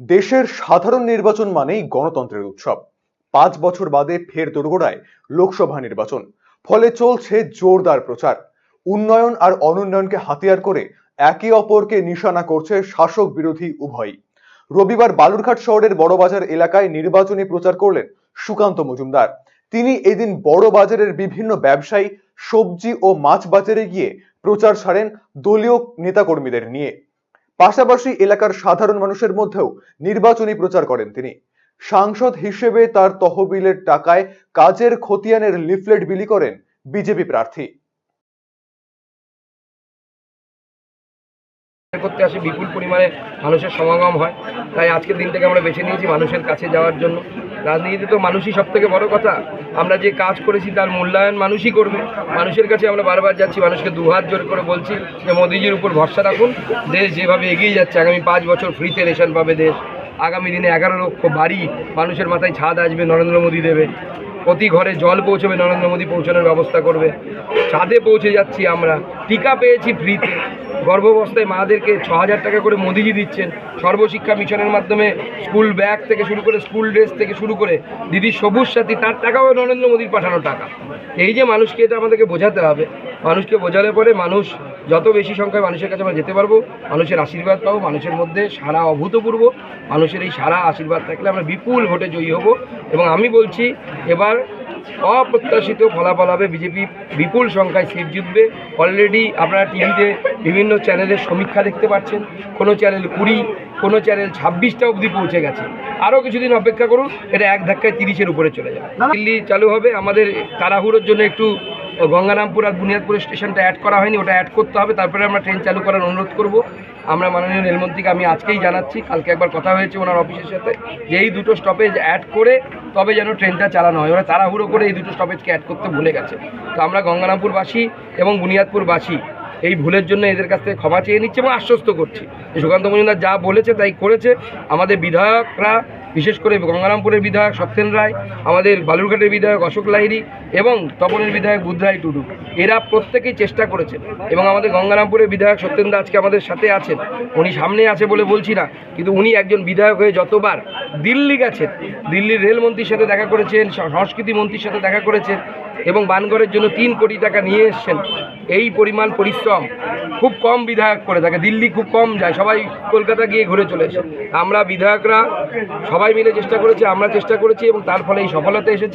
দেশের সাধারণ নির্বাচন মানেই গণতন্ত্রের উৎসব। পাঁচ বছর বাদে ফের দোরগোড়ায় লোকসভা নির্বাচন। ফলে চলছে জোরদার প্রচার। উন্নয়ন আর অনুন্নয়নকে হাতিয়ার করে একে অপরকে নিশানা করছে শাসক বিরোধী উভয়ই। রবিবার বালুরঘাট শহরের বড়বাজার এলাকায় নির্বাচনী প্রচার করলেন সুকান্ত মজুমদার। তিনি এদিন বড় বাজারের বিভিন্ন ব্যবসায়ী, সবজি ও মাছ বাজারে গিয়ে প্রচার ছাড়েন দলীয় নেতাকর্মীদের নিয়ে। পাশাপাশি এলাকার সাধারণ মানুষের মধ্যেও নির্বাচনী প্রচার করেন তিনি। সাংসদ হিসেবে তার তহবিলের টাকায় কাজের খতিয়ানের লিফলেট বিলি করেন বিজেপি প্রার্থী। করতে আসে বিপুল পরিমাণে মানুষের সমাগম হয়। তাই আজকের দিনটাকে আমরা বেছে নিয়েছি মানুষের কাছে যাওয়ার জন্য। রাজনীতিতে তো মানুষই সব থেকে বড় কথা। আমরা যে কাজ করেছি তার মূল্যায়ন মানুষই করবে। মানুষের কাছে আমরা বারবার যাচ্ছি, মানুষকে দুহাত জোর করে বলছি যে মোদিজির উপর ভরসা রাখুন। দেশ যেভাবে এগিয়ে যাচ্ছে, আগামী পাঁচ বছর ফ্রিতে রেশন পাবে দেশ। আগামী দিনে এগারো লক্ষ বাড়ি মানুষের মাথায় ছাদ আসবে, নরেন্দ্র মোদী দেবে। প্রতি ঘরে জল পৌঁছবে, নরেন্দ্র মোদী পৌঁছানোর ব্যবস্থা করবে। ছাদে পৌঁছে যাচ্ছি আমরা। টিকা পেয়েছি ফ্রিতে। গর্ভাবস্থায় মাদেরকে ছ হাজার টাকা করে মোদিজি দিচ্ছেন। সর্বশিক্ষা মিশনের মাধ্যমে স্কুল ব্যাগ থেকে শুরু করে স্কুল ড্রেস থেকে শুরু করে দিদির সবুজ সাথী, তার টাকাও নরেন্দ্র মোদীর পাঠানো টাকা। এই যে মানুষকে এটা আমাদেরকে বোঝাতে হবে। মানুষকে বোঝালে পরে মানুষ যত বেশি সংখ্যায় মানুষের কাছে আমরা যেতে পারব, মানুষের আশীর্বাদ পাবো, মানুষের মধ্যে সারা অভূতপূর্ব, মানুষের এই সারা আশীর্বাদ থাকলে আমরা বিপুল ভোটে জয়ী হব। এবং আমি বলছি, এবার অপ্রত্যাশিত ফলাফল হবে বিজেপি। বিপুল সংখ্যায় সিট জিতবে। অলরেডি আপনারা টিভিতে বিভিন্ন চ্যানেলের সমীক্ষা দেখতে পাচ্ছেন। কোনো চ্যানেল কুড়ি, কোনো চ্যানেল ছাব্বিশটা অবধি পৌঁছে গেছে। আরও কিছুদিন অপেক্ষা করুন, এটা এক ধাক্কায় তিরিশের উপরে চলে যাবে। দিল্লি চালু হবে, আমাদের তাড়াহুড়োর জন্য একটু গঙ্গারামপুর আর বুনিয়াদপুর স্টেশনটা অ্যাড করা হয়নি, ওটা অ্যাড করতে হবে। তারপরে আমরা ট্রেন চালু করার অনুরোধ করব। আমরা মাননীয় রেলমন্ত্রীকে আমি আজকেই জানাচ্ছি, কালকে একবার কথা হয়েছে ওনার অফিসের সাথে। যে এই দুটো স্টপেজ অ্যাড করে তবে যেন ট্রেনটা চালানো হয়। ওরা তাড়াহুড়ো করে এই দুটো স্টপেজকে অ্যাড করতে ভুলে গেছে। তো আমরা গঙ্গারামপুরবাসী এবং বুনিয়াদপুরবাসী এই ভুলের জন্য এদের কাছ থেকে ক্ষমা চেয়ে নিচ্ছে এবং আশ্বস্ত করছি। সুকান্ত মজুমদার যা বলেছে, তাই করেছে। আমাদের বিধায়করা বিশেষ করে গঙ্গারামপুরের বিধায়ক সত্যেন রায়, আমাদের বালুরঘাটের বিধায়ক অশোক লাহিড়ী এবং তপনের বিধায়ক বুধরাই টুডু। এরা প্রত্যেকেই চেষ্টা করেছেন এবং আমাদের গঙ্গারামপুরের বিধায়ক সত্যেন আজকে আমাদের সাথে আছেন। উনি সামনে আছে বলে বলছি না, কিন্তু উনি একজন বিধায়ক হয়ে যতবার দিল্লি গেছেন, দিল্লির রেলমন্ত্রীর সাথে দেখা করেছেন, সংস্কৃতি মন্ত্রীর সাথে দেখা করেছেন এবং বানগড়ের জন্য তিন কোটি টাকা নিয়ে এসছেন। এই পরিমাণ পরিশ্রম খুব কম বিধায়ক করে থাকে। দিল্লি খুব কম যায়, সবাই কলকাতা গিয়ে ঘুরে চলে এসে। আমরা বিধায়করা সবাই মিলে চেষ্টা করেছি, আমরা চেষ্টা করেছি এবং তার ফলে এই সফলতা এসেছে।